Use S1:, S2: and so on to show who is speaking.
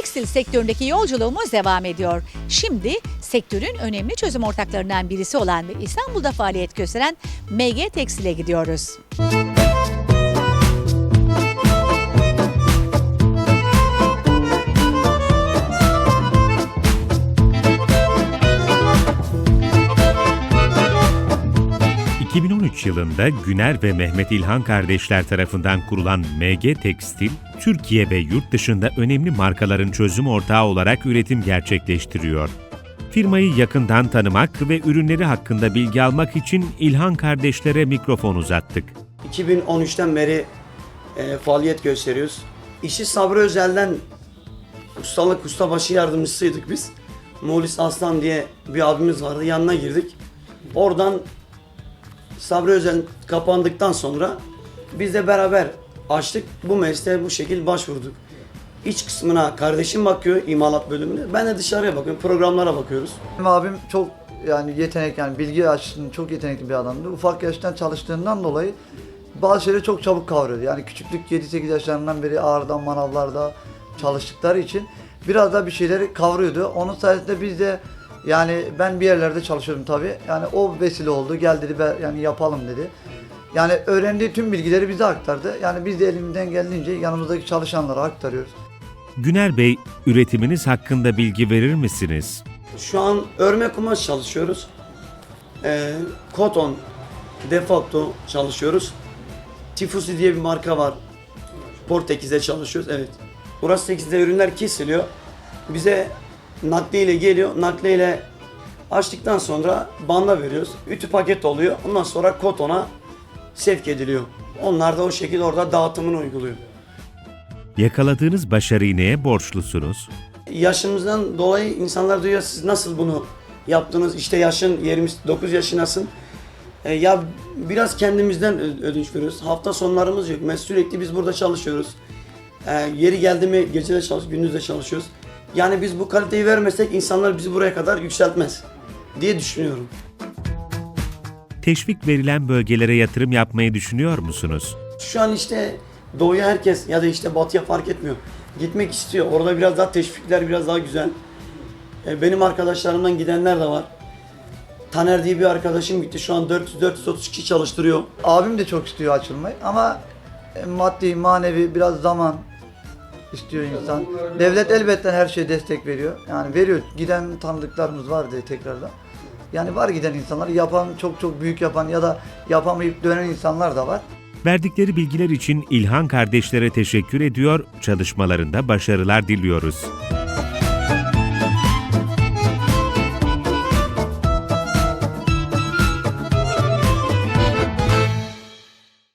S1: Tekstil sektöründeki yolculuğumuz devam ediyor. Şimdi sektörün önemli çözüm ortaklarından birisi olan ve İstanbul'da faaliyet gösteren MG Tekstil'e gidiyoruz.
S2: – 2013 yılında Güner ve Mehmet İlhan kardeşler tarafından kurulan MG Tekstil, Türkiye ve yurt dışında önemli markaların çözüm ortağı olarak üretim gerçekleştiriyor. Firmayı yakından tanımak ve ürünleri hakkında bilgi almak için İlhan kardeşlere mikrofon uzattık.
S3: 2013'ten beri e, faaliyet gösteriyoruz. İşi Sabri Özel'den ustalık ustabaşı yardımcısıydık biz. Mulis Aslan diye bir abimiz vardı. Yanına girdik. Oradan Sabri Özel kapandıktan sonra biz de beraber açtık. Bu mesleğe bu şekil başvurduk. İç kısmına kardeşim bakıyor imalat bölümüne. Ben de dışarıya bakıyorum. Programlara bakıyoruz.
S4: Benim abim çok yani yetenek yani bilgi açısından çok yetenekli bir adamdı. Ufak yaştan çalıştığından dolayı bazı şeyleri çok çabuk kavruyordu. Yani küçüklük 7-8 yaşlarından beri ağırda manavlarda çalıştıkları için biraz da bir şeyleri kavruyordu. Onun sayesinde biz de yani ben bir yerlerde çalışıyordum tabii. Yani o vesile oldu. Gel dedi "ben- yani yapalım dedi. Yani öğrendiği tüm bilgileri bize aktardı. Yani biz de elimizden geldiğince yanımızdaki çalışanlara aktarıyoruz.
S2: Güner Bey, üretiminiz hakkında bilgi verir misiniz?
S3: Şu an örme kumaş çalışıyoruz. Ee, Koton, Defacto çalışıyoruz. Tifusi diye bir marka var. Portekiz'de çalışıyoruz. Evet. Burası 8'de ürünler kesiliyor. Bize nakliyle geliyor. Nakliyle açtıktan sonra banda veriyoruz. Ütü paket oluyor. Ondan sonra Koton'a sevk ediliyor. Onlar da o şekilde orada dağıtımını uyguluyor.
S2: Yakaladığınız başarıyı neye borçlusunuz?
S3: yaşımızdan dolayı insanlar diyor siz nasıl bunu yaptınız işte yaşın 29 yaşınasın. E, ya biraz kendimizden ödünç veriyoruz. Hafta sonlarımız yok. Mes sürekli biz burada çalışıyoruz. E, yeri geldi mi gece de çalış, gündüz de çalışıyoruz. Yani biz bu kaliteyi vermesek insanlar bizi buraya kadar yükseltmez diye düşünüyorum.
S2: Teşvik verilen bölgelere yatırım yapmayı düşünüyor musunuz?
S3: Şu an işte doğuya herkes ya da işte batıya fark etmiyor. Gitmek istiyor. Orada biraz daha teşvikler biraz daha güzel. E, benim arkadaşlarımdan gidenler de var. Taner diye bir arkadaşım gitti. Şu an 400-430 kişi çalıştırıyor.
S4: Abim de çok istiyor açılmayı ama e, maddi, manevi biraz zaman istiyor insan. Devlet elbette her şeye destek veriyor. Yani veriyor. Giden tanıdıklarımız var diye tekrardan. Yani var giden insanlar, yapan çok çok büyük yapan ya da yapamayıp dönen insanlar da var.
S2: Verdikleri bilgiler için İlhan kardeşlere teşekkür ediyor, çalışmalarında başarılar diliyoruz.